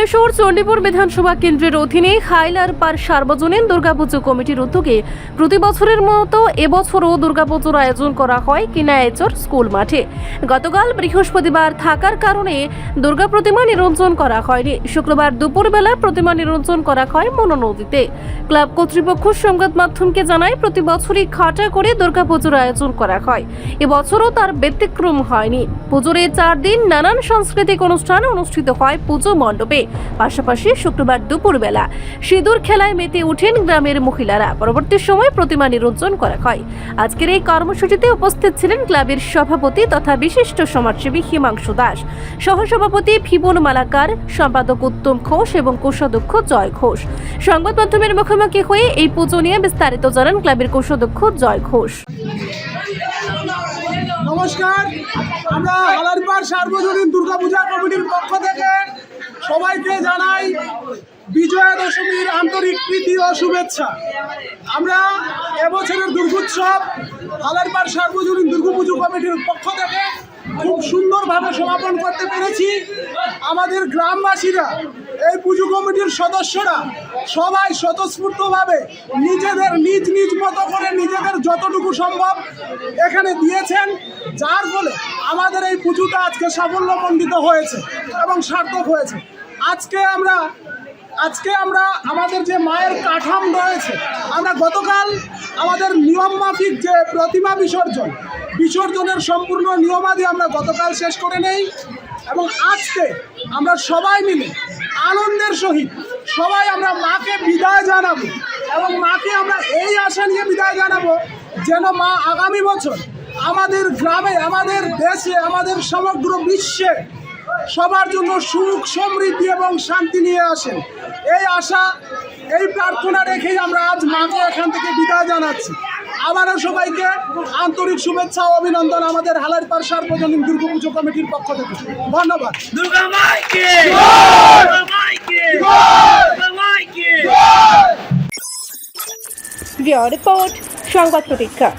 কৈলাসহর চণ্ডীপুর বিধানসভা কেন্দ্রের অধীনে হাইলার পার সার্বজনীন দুর্গাপুজো কমিটির উদ্যোগে প্রতি বছরের মতো এবছরও দুর্গাপুজোর আয়োজন করা হয় কিনায়েচর স্কুল মাঠে। গতকাল বৃহস্পতিবার থাকার কারণে দুর্গা প্রতিমা নিরঞ্জন করা হয়নি। শুক্রবার দুপুরবেলা প্রতিমা নিরঞ্জন করা হয় মনো নদীতে। ক্লাব কর্তৃপক্ষ সংবাদ মাধ্যমকে জানায় প্রতি বছরই খাটা করে দুর্গাপুজোর আয়োজন করা হয়। এবছরও তার ব্যতিক্রম হয়নি। পুজোর এই চার দিন নানান সাংস্কৃতিক অনুষ্ঠান অনুষ্ঠিত হয় পুজো মণ্ডপে। পাশাপাশি শুক্রবার দুপুরবেলা সিঁদুর খেলায় মেতে ওঠেন গ্রামের মহিলারা। পরবর্তী সময় প্রতিমা নিরঞ্জন করা হয়। আজকের এই কর্মসূচিতে উপস্থিত ছিলেন ক্লাবের সভাপতি তথা বিশিষ্ট সমাজসেবী হিমাংশু দাস, সহসভাপতি ফিবন মালাকার, সম্পাদক উত্তম ঘোষ এবং কোষাধ্যক্ষ জয় ঘোষ। সংবাদ মাধ্যমের মুখোমুখি হয়ে এই পুজো নিয়ে বিস্তারিত জানান ক্লাবের কোষাধ্যক্ষ জয় ঘোষ। নমস্কার, আমরা হালারপাড় সার্বজনীন দুর্গাপূজা কমিটির পক্ষ থেকে আন্তরিক প্রীতি ও শুভেচ্ছা। আমরা এবছরের দুর্গোৎসব, হালারপাড় সার্বজনীন দুর্গাপুজো কমিটির পক্ষ থেকে খুব সুন্দরভাবে সমাপন করতে পেরেছি। আমাদের গ্রামবাসীরা, এই পুজো কমিটির সদস্যরা সবাই স্বতঃস্ফূর্তভাবে নিজেদের নিজ নিজ মতো করে নিজেদের যতটুকু সম্ভব এখানে দিয়েছেন। যার ফলে আমাদের এই পুজোটা আজকে সাফল্যমণ্ডিত হয়েছে এবং সার্থক হয়েছে। আজকে আমরা আজকে আমরা আমাদের যে মায়ের কাঠাম রয়েছে, আমরা গতকাল আমাদের নিয়ম মাফিক যে প্রতিমা বিসর্জন, বিসর্জনের সম্পূর্ণ নিয়মাদি আমরা গতকাল শেষ করে নেই এবং আজকে আমরা সবাই মিলে আনন্দের সহিত সবাই আমরা মাকে বিদায় জানাব এবং মাকে আমরা এই আশা নিয়ে বিদায় জানাব যেন মা আগামী বছর আমাদের গ্রামে, আমাদের দেশে, আমাদের সমগ্র বিশ্বে সবার জন্য সুখ সমৃদ্ধি এবং শান্তি নিয়ে আসেন। এই আশা এই প্রার্থনা রেখেই আমরা আজ মাকে এখান থেকে বিদায় জানাচ্ছি। আবারও সবাইকে আন্তরিক শুভেচ্ছা ও অভিনন্দন আমাদের হালারপাড় সার্বজনীন দুর্গা পুজো কমিটির পক্ষ থেকে। ধন্যবাদ। দুর্গা মাইকে! রিপোর্ট সংবাদ প্রতীক্ষা।